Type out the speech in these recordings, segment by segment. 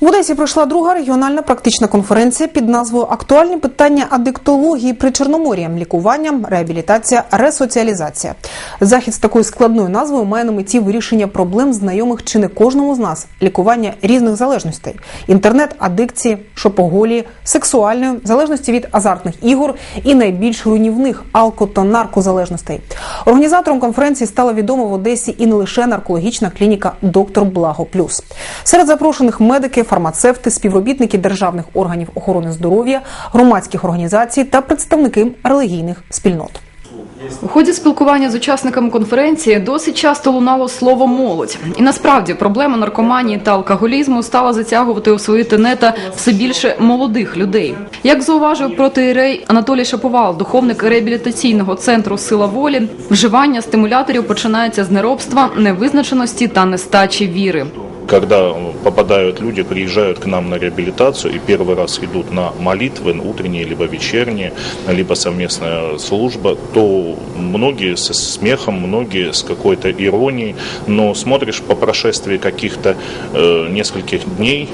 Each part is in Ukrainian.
В Одесі пройшла друга регіональна практична конференція під назвою Актуальні питання адиктології при Чорномор'ї, лікування, реабілітація, ресоціалізація. Захід з такою складною назвою має на меті вирішення проблем знайомих чи не кожному з нас, лікування різних залежностей: інтернет, адикції, шопоголії, сексуальної залежності від азартних ігор і найбільш руйнівних алко та наркозалежностей. Організатором конференції стала відома в Одесі і не лише наркологічна клініка Доктор Благо Плюс. Серед запрошених медики, фармацевти, співробітники державних органів охорони здоров'я, громадських організацій та представники релігійних спільнот. У ході спілкування з учасниками конференції досить часто лунало слово молодь. І насправді проблема наркоманії та алкоголізму стала затягувати у свої тенета все більше молодих людей. Як зауважив протиєрей Анатолій Шаповал, духовник реабілітаційного центру Сила волі, вживання стимуляторів починається з неробства, невизначеності та нестачі віри. Когда попадают люди, приезжают к нам на реабилитацию и первый раз идут на молитвы, утренние либо вечерние, либо совместная служба, то многие со смехом, многие с какой-то иронией, но смотришь по прошествии каких-то э, нескольких дней,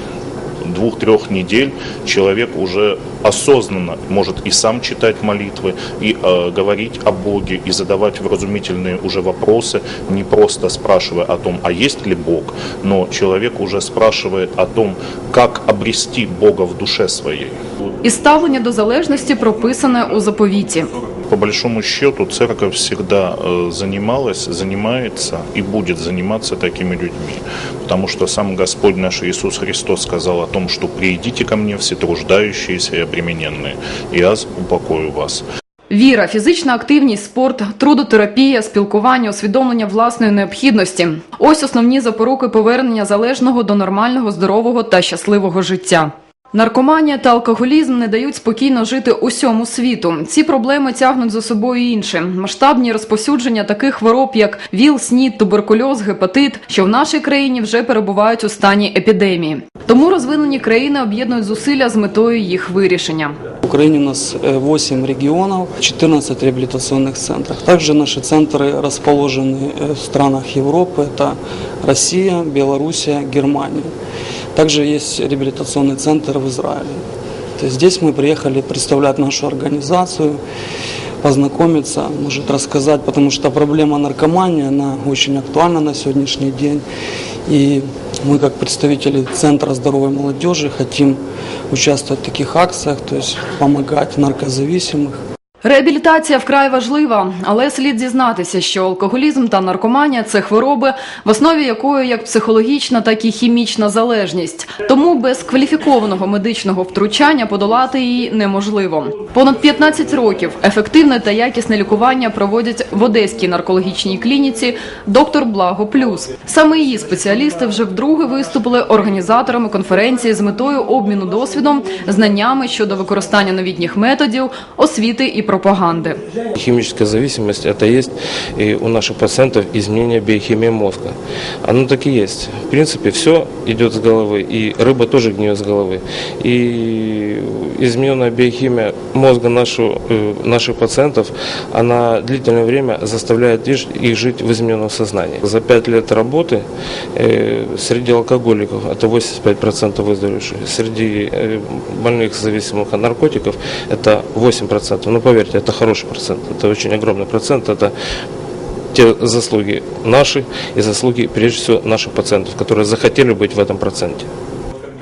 двух-трех недель человек уже осознанно может и сам читать молитвы, и э, говорить о Боге, и задавать вразумительные уже вопросы, не просто спрашивая о том, а есть ли Бог, но человек уже спрашивает о том, как обрести Бога в душе своей. І ставлення до залежності прописане у заповіті. По большому счету церковь всегда э, занималась, занимается и будет заниматься такими людьми. Потому что сам Господь наш Иисус Христос сказал о том, что «Приидите ко мне все труждающиеся и обремененные, и я упокою вас». Віра, фізична активність, спорт, трудотерапія, спілкування, усвідомлення власної необхідності ось основні запоруки повернення залежного до нормального, здорового та щасливого життя. Наркоманія та алкоголізм не дають спокійно жити усьому світу. Ці проблеми тягнуть за собою інше масштабні розповсюдження таких хвороб, як ВІЛ, СНІД, туберкульоз, гепатит, що в нашій країні вже перебувають у стані епідемії. Тому розвинені країни об'єднують зусилля з метою їх вирішення. В Украине у нас э, 8 регионов, 14 реабилитационных центров. Также наши центры расположены э, в странах Европы. Это Россия, Белоруссия, Германия. Также есть реабилитационный центр в Израиле. То есть здесь мы приехали представлять нашу организацию, познакомиться, может рассказать, потому что проблема наркомании, она очень актуальна на сегодняшний день. И мы, как представители Центра здоровой молодежи, хотим участвовать в таких акциях, то есть помогать наркозависимых. Реабілітація вкрай важлива, але слід зізнатися, що алкоголізм та наркоманія це хвороби, в основі якої як психологічна, так і хімічна залежність. Тому без кваліфікованого медичного втручання подолати її неможливо. Понад 15 років ефективне та якісне лікування проводять в Одеській наркологічній клініці доктор Благо Плюс. Саме її спеціалісти вже вдруге виступили організаторами конференції з метою обміну досвідом, знаннями щодо використання новітніх методів, освіти і пропаганди. Химическая зависимость – это есть и у наших пациентов изменение биохимии мозга. Оно так и есть. В принципе, все идет с головы, и рыба тоже гниет с головы. И измененная биохимия мозга нашу, э, наших пациентов, она длительное время заставляет их жить в измененном сознании. За пять лет работы э, среди алкоголиков это 85% выздоровевших, среди э, больных зависимых от наркотиков это 8%. Но поверьте, это хороший процент, это очень огромный процент, это те заслуги наши и заслуги, прежде всего, наших пациентов, которые захотели быть в этом проценте.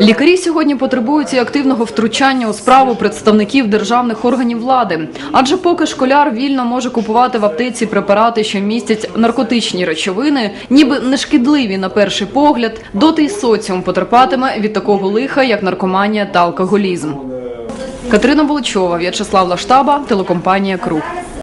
Лікарі сьогодні потребують і активного втручання у справу представників державних органів влади. Адже поки школяр вільно може купувати в аптеці препарати, що містять наркотичні речовини, ніби нешкідливі на перший погляд, доти й соціум потерпатиме від такого лиха, як наркоманія та алкоголізм. Катерина Волочова, В'ячеслав Лаштаба, телекомпанія Круг.